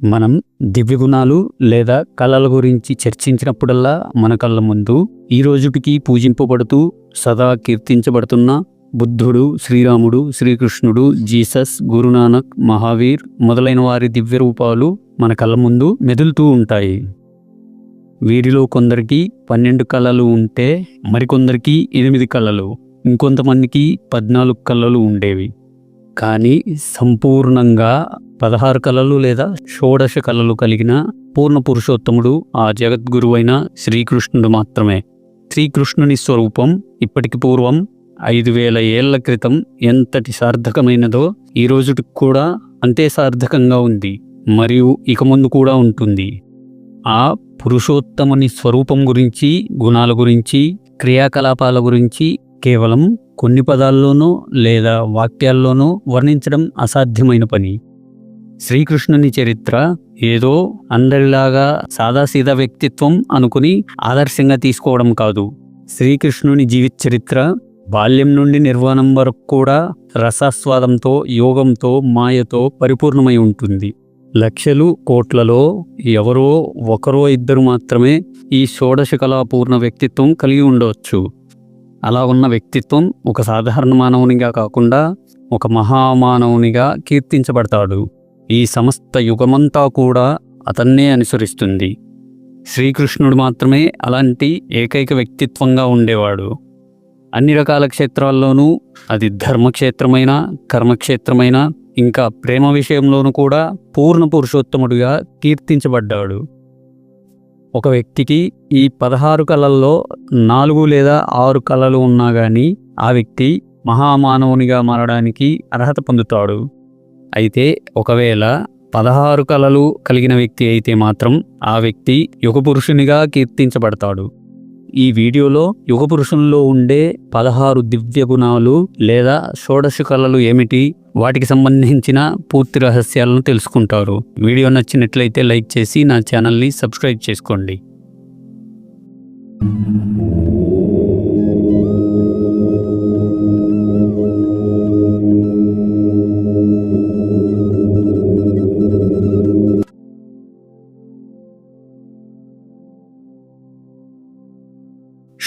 మనం దివ్య గుణాలు లేదా కళల గురించి చర్చించినప్పుడల్లా మన కళ్ళ ముందు ఈ రోజుటికి పూజింపబడుతూ సదా కీర్తించబడుతున్న బుద్ధుడు శ్రీరాముడు శ్రీకృష్ణుడు జీసస్ గురునానక్ మహావీర్ మొదలైన వారి దివ్య రూపాలు మన కళ్ళ ముందు మెదులుతూ ఉంటాయి. వీరిలో కొందరికి పన్నెండు కళలు ఉంటే మరికొందరికి ఎనిమిది కళలు ఇంకొంతమందికి పద్నాలుగు కళలు ఉండేవి. కానీ సంపూర్ణంగా పదహారు కళలు లేదా షోడశ కళలు కలిగిన పూర్ణ పురుషోత్తముడు ఆ జగద్గురువైన శ్రీకృష్ణుడు మాత్రమే. శ్రీకృష్ణుని స్వరూపం ఇప్పటికి పూర్వం ఐదు వేల ఏళ్ళ క్రితం ఎంతటి సార్థకమైనదో ఈ రోజుటికి కూడా అంతే సార్థకంగా ఉంది మరియు ఇక ముందు కూడా ఉంటుంది. ఆ పురుషోత్తముని స్వరూపం గురించి గుణాల గురించి క్రియాకలాపాల గురించి కేవలం కొన్ని పదాల్లోనో లేదా వాక్యాల్లోనో వర్ణించడం అసాధ్యమైన పని. శ్రీకృష్ణుని చరిత్ర ఏదో అందరిలాగా సాదాసీదా వ్యక్తిత్వం అనుకుని ఆదర్శంగా తీసుకోవడం కాదు. శ్రీకృష్ణుని జీవిత చరిత్ర బాల్యం నుండి నిర్వాణం వరకు కూడా రసాస్వాదంతో యోగంతో మాయతో పరిపూర్ణమై ఉంటుంది. లక్షలు కోట్లలో ఎవరో ఒకరో ఇద్దరు మాత్రమే ఈ షోడశ కళాపూర్ణ వ్యక్తిత్వం కలిగి ఉండవచ్చు. అలా ఉన్న వ్యక్తిత్వం ఒక సాధారణ మానవునిగా కాకుండా ఒక మహామానవునిగా కీర్తించబడతాడు. ఈ సమస్త యుగమంతా కూడా అతన్నే అనుసరిస్తుంది. శ్రీకృష్ణుడు మాత్రమే అలాంటి ఏకైక వ్యక్తిత్వంగా ఉండేవాడు. అన్ని రకాల క్షేత్రాల్లోనూ అది ధర్మక్షేత్రమైన కర్మక్షేత్రమైన ఇంకా ప్రేమ విషయంలోనూ కూడా పూర్ణ పురుషోత్తముడిగా కీర్తించబడ్డాడు. ఒక వ్యక్తికి ఈ పదహారు కళల్లో నాలుగు లేదా ఆరు కళలు ఉన్నా కానీ ఆ వ్యక్తి మహామానవునిగా మారడానికి అర్హత పొందుతాడు. అయితే ఒకవేళ పదహారు కళలు కలిగిన వ్యక్తి అయితే మాత్రం ఆ వ్యక్తి యుగపురుషునిగా కీర్తించబడతాడు. ఈ వీడియోలో యుగపురుషుల్లో ఉండే పదహారు దివ్య గుణాలు లేదా షోడశ కళలు ఏమిటి? వాటికి సంబంధించిన పూర్తి రహస్యాలను తెలుసుకుంటారు. వీడియో నచ్చినట్లయితే లైక్ చేసి నా ఛానల్ని సబ్స్క్రైబ్ చేసుకోండి.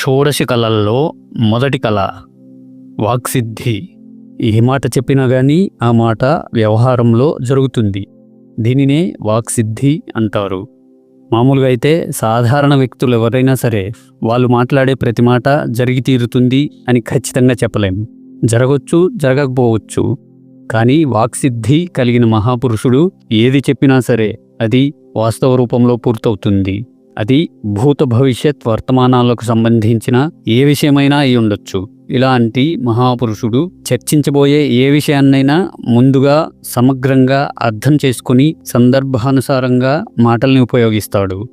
షోడశ కళల్లో మొదటి కళ వాక్సిద్ధి. ఏ మాట చెప్పినా కానీ ఆ మాట వ్యవహారంలో జరుగుతుంది. దీనినే వాక్సిద్ధి అంటారు. మామూలుగా అయితే సాధారణ వ్యక్తులు ఎవరైనా సరే వాళ్ళు మాట్లాడే ప్రతి మాట జరిగి తీరుతుంది అని ఖచ్చితంగా చెప్పలేం. జరగవచ్చు జరగకపోవచ్చు. కానీ వాక్సిద్ధి కలిగిన మహాపురుషుడు ఏది చెప్పినా సరే అది వాస్తవ రూపంలో పూర్తవుతుంది. అది భూత భవిష్యత్ వర్తమానాలకు సంబంధించిన ఏ విషయమైనా అయి ఉండొచ్చు. ఇలాంటి మహాపురుషుడు చర్చించబోయే ఏ విషయాన్నైనా ముందుగా సమగ్రంగా అర్థం చేసుకుని సందర్భానుసారంగా మాటల్ని ఉపయోగిస్తాడు.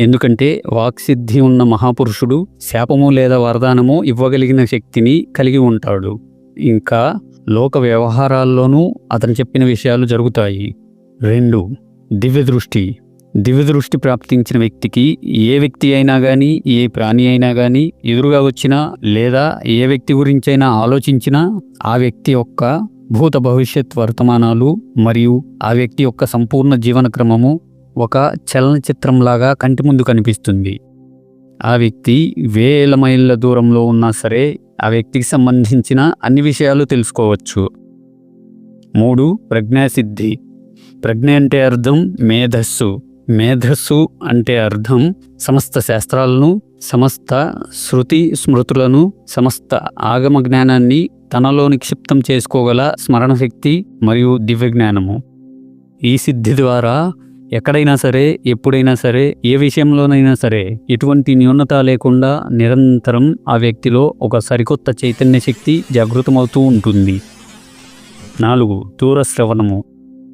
ఎందుకంటే వాక్సిద్ధి ఉన్న మహాపురుషుడు శాపము లేదా వరదానము ఇవ్వగలిగిన శక్తిని కలిగి ఉంటాడు. ఇంకా లోక వ్యవహారాల్లోనూ అతను చెప్పిన విషయాలు జరుగుతాయి. రెండు దివ్య దృష్టి దివ్యదృష్టి ప్రాప్తించిన వ్యక్తికి ఏ వ్యక్తి అయినా కానీ ఏ ప్రాణి అయినా కానీ ఎదురుగా వచ్చినా లేదా ఏ వ్యక్తి గురించైనా ఆలోచించినా ఆ వ్యక్తి యొక్క భూత భవిష్యత్ వర్తమానాలు మరియు ఆ వ్యక్తి యొక్క సంపూర్ణ జీవన క్రమము ఒక చలనచిత్రంలాగా కంటి ముందు కనిపిస్తుంది. ఆ వ్యక్తి వేల మైళ్ళ దూరంలో ఉన్నా సరే ఆ వ్యక్తికి సంబంధించిన అన్ని విషయాలు తెలుసుకోవచ్చు. మూడు ప్రజ్ఞాసిద్ధి. ప్రజ్ఞ అంటే అర్థం మేధస్సు. మేధస్సు అంటే అర్థం సమస్త శాస్త్రాలను సమస్త శృతి స్మృతులను సమస్త ఆగమ జ్ఞానాన్ని తనలో నిక్షిప్తం చేసుకోగల స్మరణ శక్తి మరియు దివ్య జ్ఞానము. ఈ సిద్ధి ద్వారా ఎక్కడైనా సరే ఎప్పుడైనా సరే ఏ విషయంలోనైనా సరే ఎటువంటి న్యూనత లేకుండా నిరంతరం ఆ వ్యక్తిలో ఒక సరికొత్త చైతన్య శక్తి జాగృతమవుతూ ఉంటుంది. నాలుగు దూరశ్రవణము.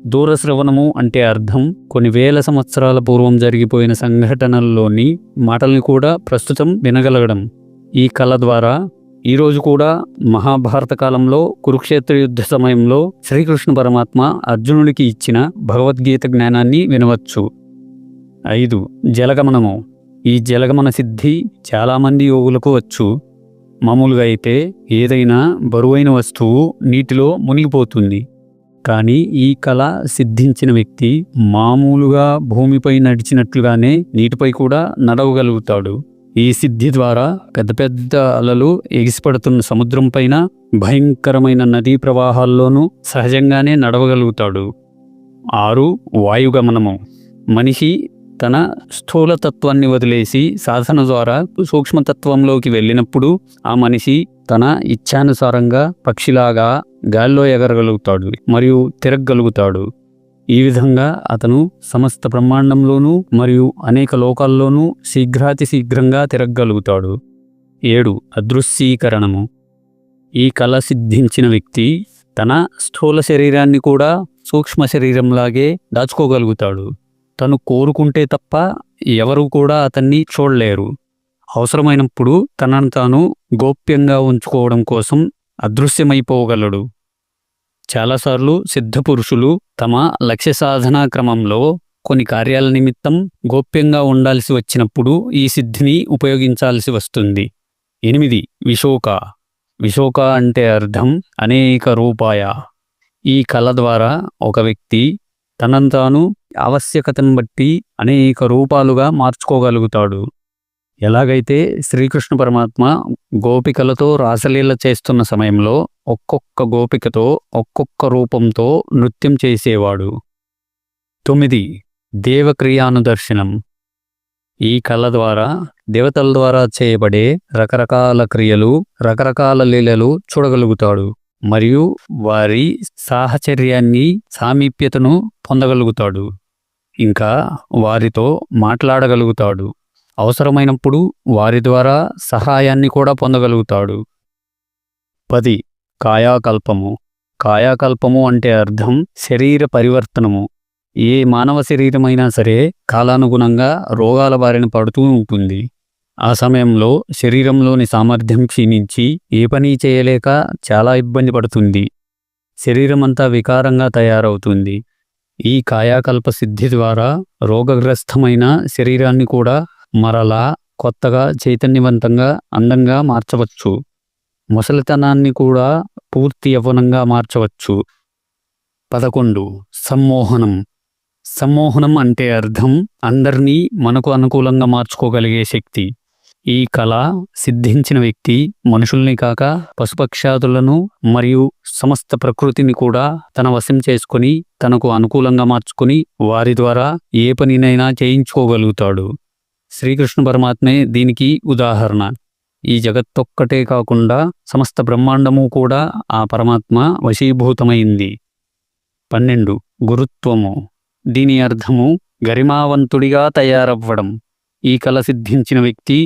దూరశ్రవణము అంటే అర్థం కొన్ని వేల సంవత్సరాల పూర్వం జరిగిపోయిన సంఘటనల్లోని మాటల్ని కూడా ప్రస్తుతం వినగలగడం. ఈ కళ ద్వారా ఈరోజు కూడా మహాభారత కాలంలో కురుక్షేత్ర యుద్ధ సమయంలో శ్రీకృష్ణ పరమాత్మ అర్జునుడికి ఇచ్చిన భగవద్గీత జ్ఞానాన్ని వినవచ్చు. ఐదు. జలగమనము. ఈ జలగమన సిద్ధి చాలామంది యోగులకు వచ్చు. మామూలుగా అయితే ఏదైనా బరువైన వస్తువు నీటిలో మునిగిపోతుంది. కానీ ఈ కళ సిద్ధించిన వ్యక్తి మామూలుగా భూమిపై నడిచినట్లుగానే నీటిపై కూడా నడవగలుగుతాడు. ఈ సిద్ధి ద్వారా పెద్ద పెద్ద అలలు ఎగిసిపడుతున్న సముద్రం పైన భయంకరమైన నదీ ప్రవాహాల్లోనూ సహజంగానే నడవగలుగుతాడు. ఆరు వాయుగమనము. మనిషి తన స్థూలతత్వాన్ని వదిలేసి సాధన ద్వారా సూక్ష్మతత్వంలోకి వెళ్ళినప్పుడు ఆ మనిషి తన ఇచ్ఛానుసారంగా పక్షిలాగా గాల్లో ఎగరగలుగుతాడు మరియు తిరగగలుగుతాడు. ఈ విధంగా అతను సమస్త బ్రహ్మాండంలోనూ మరియు అనేక లోకాల్లోనూ శీఘ్రాతి శీఘ్రంగా తిరగగలుగుతాడు. ఏడు. అదృశ్యీకరణము. ఈ కళ సిద్ధించిన వ్యక్తి తన స్థూల శరీరాన్ని కూడా సూక్ష్మ శరీరంలాగే దాచుకోగలుగుతాడు. తను కోరుకుంటే తప్ప ఎవరు కూడా అతన్ని చూడలేరు. అవసరమైనప్పుడు తనను తాను గోప్యంగా ఉంచుకోవడం కోసం అదృశ్యమైపోగలడు. చాలాసార్లు సిద్ధపురుషులు తమ లక్ష్య సాధనా క్రమంలో కొన్ని కార్యాల నిమిత్తం గోప్యంగా ఉండాల్సి వచ్చినప్పుడు ఈ సిద్ధిని ఉపయోగించాల్సి వస్తుంది. ఎనిమిది విశోక. విశోక అంటే అర్థం అనేక రూపాయ. ఈ కళ ద్వారా ఒక వ్యక్తి తనంతాను ఆవశ్యకతను బట్టి అనేక రూపాలుగా మార్చుకోగలుగుతాడు. ఎలాగైతే శ్రీకృష్ణ పరమాత్మ గోపికలతో రాసలీల చేస్తున్న సమయంలో ఒక్కొక్క గోపికతో ఒక్కొక్క రూపంతో నృత్యం చేసేవాడు. తొమ్మిది. దేవక్రియానుదర్శనం. ఈ కళ ద్వారా దేవతల ద్వారా చేయబడే రకరకాల క్రియలు రకరకాల లీలలు చూడగలుగుతాడు. మరియు వారి సాహచర్యాన్ని సామీప్యతను పొందగలుగుతాడు. ఇంకా వారితో మాట్లాడగలుగుతాడు. అవసరమైనప్పుడు వారి ద్వారా సహాయాన్ని కూడా పొందగలుగుతాడు. పది. కాయాకల్పము. కాయాకల్పము అంటే అర్థం శరీర పరివర్తనము. ఏ మానవ శరీరమైనా సరే కాలానుగుణంగా రోగాల బారిన పడుతూ ఉంటుంది. ఆ సమయంలో శరీరంలోని సామర్థ్యం క్షీణించి ఏ పని చేయలేక చాలా ఇబ్బంది పడుతుంది. శరీరమంతా వికారంగా తయారవుతుంది. ఈ కాయాకల్ప సిద్ధి ద్వారా రోగగ్రస్తమైన శరీరాన్ని కూడా మరలా కొత్తగా చైతన్యవంతంగా అందంగా మార్చవచ్చు. ముసలితనాన్ని కూడా పూర్తి యవ్వనంగా మార్చవచ్చు. పదకొండు. సమ్మోహనం. సమ్మోహనం అంటే అర్థం అందరినీ మనకు అనుకూలంగా మార్చుకోగలిగే శక్తి. ఈ కళ సిద్ధించిన వ్యక్తి మనుషుల్ని కాక పశుపక్షాదులను మరియు సమస్త ప్రకృతిని కూడా తన వశం చేసుకొని తనకు అనుకూలంగా మార్చుకొని వారి ద్వారా ఏ పనినైనా చేయించుకోగలుగుతాడు. శ్రీకృష్ణ పరమాత్మే దీనికి ఉదాహరణ. ఈ జగత్తొక్కటే కాకుండా సమస్త బ్రహ్మాండము కూడా ఆ పరమాత్మ వశీభూతమైంది. పన్నెండు. గురుత్వము. దీని అర్థము గరిమావంతుడిగా తయారవ్వడం. ఈ కళ సిద్ధించిన వ్యక్తి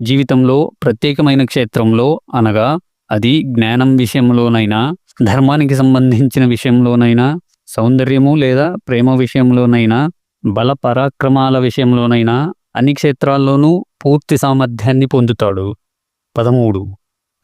జీవితంలో ప్రత్యేకమైన క్షేత్రంలో అనగా అది జ్ఞానం విషయంలోనైనా ధర్మానికి సంబంధించిన విషయంలోనైనా సౌందర్యము లేదా ప్రేమ విషయంలోనైనా బల పరాక్రమాల విషయంలోనైనా అన్ని క్షేత్రాల్లోనూ పూర్తి సామర్థ్యాన్ని పొందుతాడు. పదమూడు.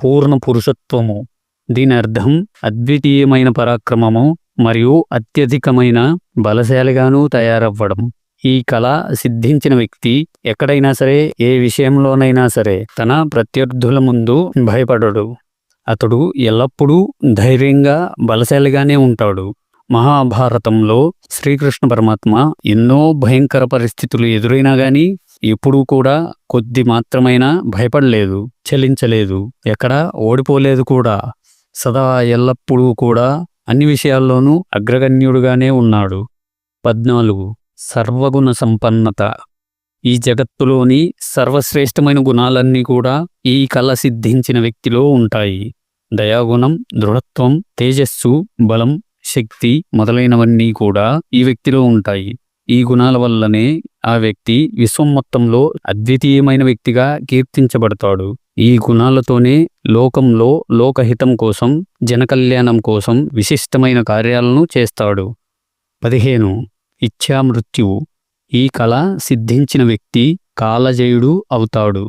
పూర్ణ పురుషత్వము. దీని అర్థం అద్వితీయమైన పరాక్రమము మరియు అత్యధికమైన బలశాలిగానూ తయారవ్వడం. ఈ కళ సిద్ధించిన వ్యక్తి ఎక్కడైనా సరే ఏ విషయంలోనైనా సరే తన ప్రత్యర్థుల ముందు భయపడడు. అతడు ఎల్లప్పుడూ ధైర్యంగా బలశాలిగానే ఉంటాడు. మహాభారతంలో శ్రీకృష్ణ పరమాత్మ ఎన్నో భయంకర పరిస్థితులు ఎదురైనా గాని ఎప్పుడూ కూడా కొద్ది మాత్రమైనా భయపడలేదు చలించలేదు ఎక్కడ ఓడిపోలేదు కూడా. సదా ఎల్లప్పుడూ కూడా అన్ని విషయాల్లోనూ అగ్రగణ్యుడుగానే ఉన్నాడు. పద్నాలుగు. సర్వగుణ సంపన్నత. ఈ జగత్తులోని సర్వశ్రేష్టమైన గుణాలన్నీ కూడా ఈ కళ సిద్ధించిన వ్యక్తిలో ఉంటాయి. దయాగుణం దృఢత్వం తేజస్సు బలం శక్తి మొదలైనవన్నీ కూడా ఈ వ్యక్తిలో ఉంటాయి. ఈ గుణాల వల్లనే ఆ వ్యక్తి విశ్వం మొత్తంలో అద్వితీయమైన వ్యక్తిగా కీర్తించబడతాడు. ఈ గుణాలతోనే లోకంలో లోకహితం కోసం జనకల్యాణం కోసం విశిష్టమైన కార్యాలను చేస్తాడు. పదిహేను. ఇచ్ఛామృత్యువు. ఈ కళ సిద్ధించిన వ్యక్తి కాలజయుడు అవుతాడు.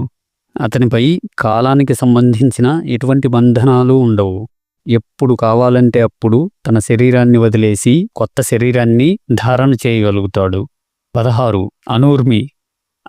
అతనిపై కాలానికి సంబంధించిన ఎటువంటి బంధనాలు ఉండవు. ఎప్పుడు కావాలంటే అప్పుడు తన శరీరాన్ని వదిలేసి కొత్త శరీరాన్ని ధారణ చేయగలుగుతాడు. పదహారు. అనూర్మి.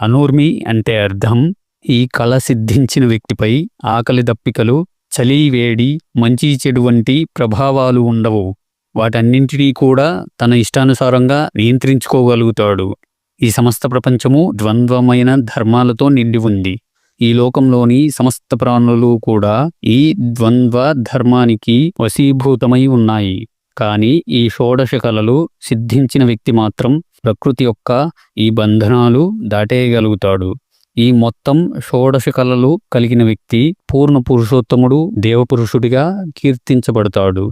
అనూర్మి అంటే అర్థం ఈ కళ సిద్ధించిన వ్యక్తిపై ఆకలి దప్పికలు చలి వేడి మంచి చెడు వంటి ప్రభావాలు ఉండవు. వాటన్నింటినీ కూడా తన ఇష్టానుసారంగా నియంత్రించుకోగలుగుతాడు. ఈ సమస్త ప్రపంచము ద్వంద్వమైన ధర్మాలతో నిండి ఉంది. ఈ లోకంలోని సమస్త ప్రాణులు కూడా ఈ ద్వంద్వ ధర్మానికి వశీభూతమై ఉన్నాయి. కానీ ఈ షోడశ కళలు సిద్ధించిన వ్యక్తి మాత్రం ప్రకృతి యొక్క ఈ బంధనాలు దాటేయగలుగుతాడు. ఈ మొత్తం షోడశ కళలు కలిగిన వ్యక్తి పూర్ణ పురుషోత్తముడు దేవపురుషుడిగా కీర్తించబడతాడు.